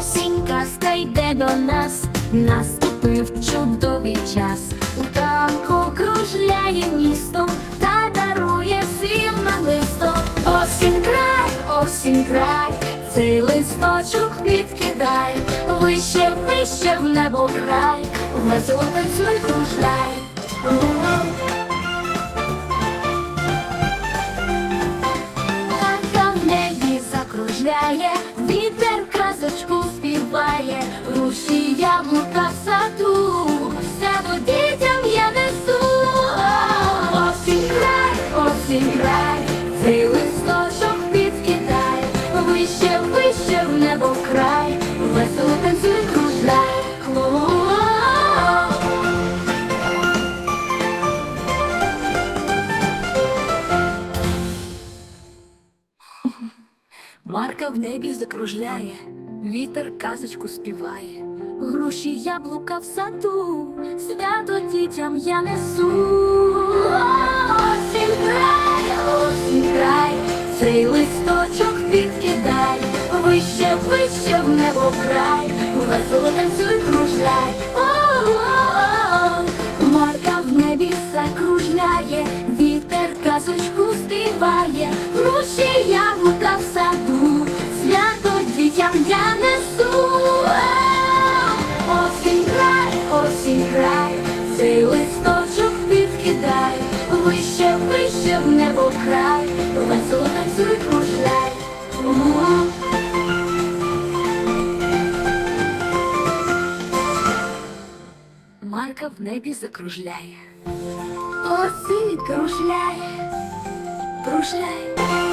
Осінь казка йде до нас, наступив чудовий час. у Птаху кружляє місто та дарує всім листом. Осінь край, осінь край, цей листочок відкидай, вище, вище в небо край, весело танцюй кружляй. Птаха в небі співає, яблука в саду, сяду дітям я несу. Осінь край, осінь край, цей листочок підкидай, вище, вище в небо край, весело танцюй кружляй. Марка в небі закружляє, вітер казочку співає, груші яблука в саду, свято дітям я несу. Осінь край, осінь край, цей листочок відкидай, вище, вище в небо край, весело танцюй, кружляй. Підкидай, вище, вище в небо край, весело танцюй, кружляй. О. Марка в небі закружляє. Осінь кружляє, кружляє.